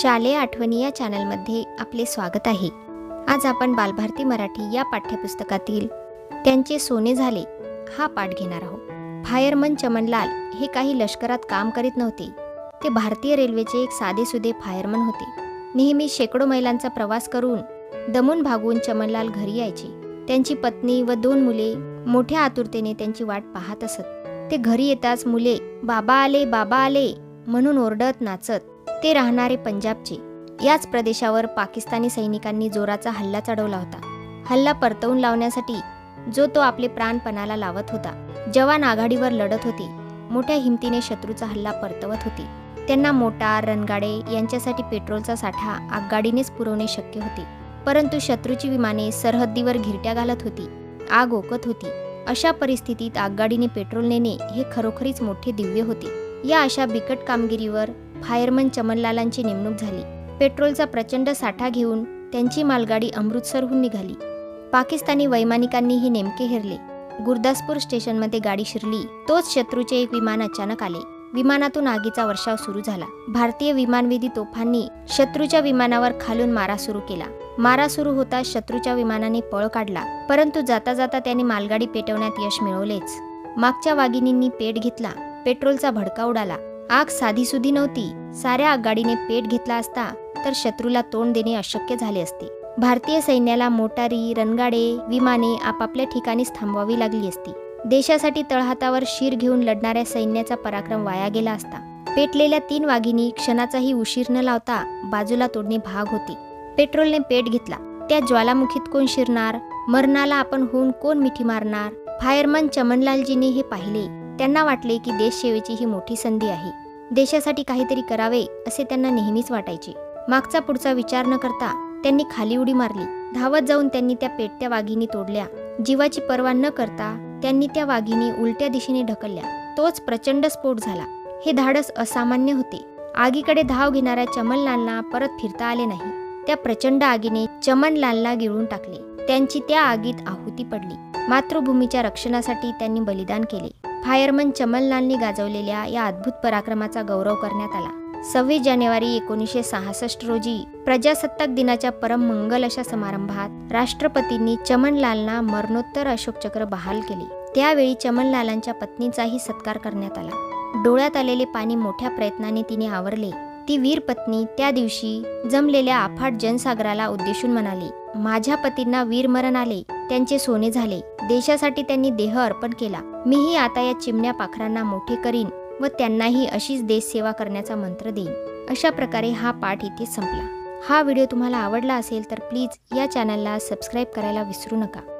शालेय आठवणी या चॅनलमध्ये आपले स्वागत आहे. आज आपण बालभारती मराठी या पाठ्यपुस्तकातील त्यांचे सोने झाले हा पाठ घेणार आहोत. फायरमन चमनलाल हे काही लष्करात काम करीत नव्हते. ते भारतीय रेल्वेचे एक साधेसुधे फायरमन होते. नेहमी शेकडो मैलांचा प्रवास करून दमून भागून चमनलाल घरी यायचे. त्यांची पत्नी व दोन मुले मोठ्या आतुरतेने त्यांची वाट पाहत असत. ते घरी येताच मुले बाबा आले बाबा आले म्हणून ओरडत नाचत ते राहणारे पंजाबचे. याच प्रदेशावर पाकिस्तानी सैनिकांनी जोराचा हल्ला चढवला होता. हल्ला परतवून लावण्यासाठी जो तो आपले प्राणपणाला लावत होता. जवान आघाडीवर लढत होते. मोठ्या हिमतीने शत्रूचा हल्ला परतवत होते. त्यांना मोटार रणगाडे यांच्यासाठी पेट्रोलचा साठा आगगाडीनेच पुरवणे शक्य होते. परंतु शत्रूची विमाने सरहद्दीवर घिरट्या घालत होती. आग ओकत होती. अशा परिस्थितीत आगगाडीने पेट्रोल नेणे हे खरोखरीच मोठे दिव्य होते. या अशा बिकट कामगिरीवर फायरमन चमनलालांची नेमणूक झाली. पेट्रोलचा प्रचंड साठा घेऊन त्यांची मालगाडी अमृतसरहून निघाली. पाकिस्तानी वैमानिकांनी हे नेमके हेरले. गुरदासपूर स्टेशनमध्ये गाडी शिरली तोच शत्रूचे एक विमान अचानक आले. विमानातून आगीचा वर्षाव सुरू झाला. भारतीय विमानवेदी तोफांनी शत्रूच्या विमानावर खालून मारा सुरू केला. मारा सुरू होता शत्रूच्या विमानाने पळ काढला परंतु जाता जाता त्याने मालगाडी पेटवण्यात यश मिळवलेच. मागच्या वाघिणींनी पेट घेतला. पेट्रोलचा भडका उडाला. आग साधीसुधी नव्हती. साऱ्या आगगाडीने पेट घेतला असता तर शत्रूला तोंड देणे अशक्य झाले असते. भारतीय सैन्याला मोटारी रणगाडे विमाने आपापल्या ठिकाणीच थांबवावी लागली असती. देशासाठी तळहातावर शिर घेऊन लढणाऱ्या सैन्याचा पराक्रम वाया गेला असता. पेटलेल्या तीन वाघिणी क्षणाचाही उशीर न लावता बाजूला तोडणे भाग होती. पेट्रोलने पेट घेतला. त्या ज्वालामुखीत कोण शिरणार? मरणाला आपण होऊन कोण मिठी मारणार? फायरमन चमनलालजींनी हे पाहिले. त्यांना वाटले की देशसेवेची ही मोठी संधी आहे. देशासाठी काहीतरी करावे असे त्यांना नेहमीच वाटायचे. मागचा पुढचा विचार न करता त्यांनी खाली उडी मारली. धावत जाऊन त्यांनी त्या पेटत्या वाघिणी तोडल्या. जीवाची पर्वा न करता त्यांनी त्या वाघिणी उलट्या दिशेने ढकलल्या. तोच प्रचंड स्फोट झाला. हे धाडस असामान्य होते. आगीकडे धाव घेणाऱ्या चमनलालना परत फिरता आले नाही. त्या प्रचंड आगीने चमनलालला गिळून टाकले. त्यांची त्या आगीत आहुती पडली. मातृभूमीच्या रक्षणासाठी त्यांनी बलिदान केले. फायरमन चमनलालनी गाजवलेल्या या अद्भुत पराक्रमाचा गौरव करण्यात आला. सव्वीस जानेवारी एकोणीसशे सहासष्ट रोजी प्रजासत्ताक दिनाच्या परम मंगल अशा समारंभात राष्ट्रपतींनी चमनलालना मरणोत्तर अशोक चक्र बहाल केले. त्यावेळी चमनलालांच्या पत्नीचाही सत्कार करण्यात आला. डोळ्यात आलेले पाणी मोठ्या प्रयत्नाने तिने आवरले. ती वीर पत्नी त्या दिवशी जमलेल्या अफाट जनसागराला उद्देशून म्हणाली माझ्या पतींना वीरमरण आले. त्यांचे सोने झाले. देशासाठी त्यांनी देह अर्पण केला. मीही आता या चिमण्या पाखरांना मोठे करीन व त्यांनाही अशीच देशसेवा करण्याचा मंत्र देईन. अशा प्रकारे हा पाठ इथे संपला. हा व्हिडिओ तुम्हाला आवडला असेल तर प्लीज या चॅनलला सबस्क्राईब करायला विसरू नका.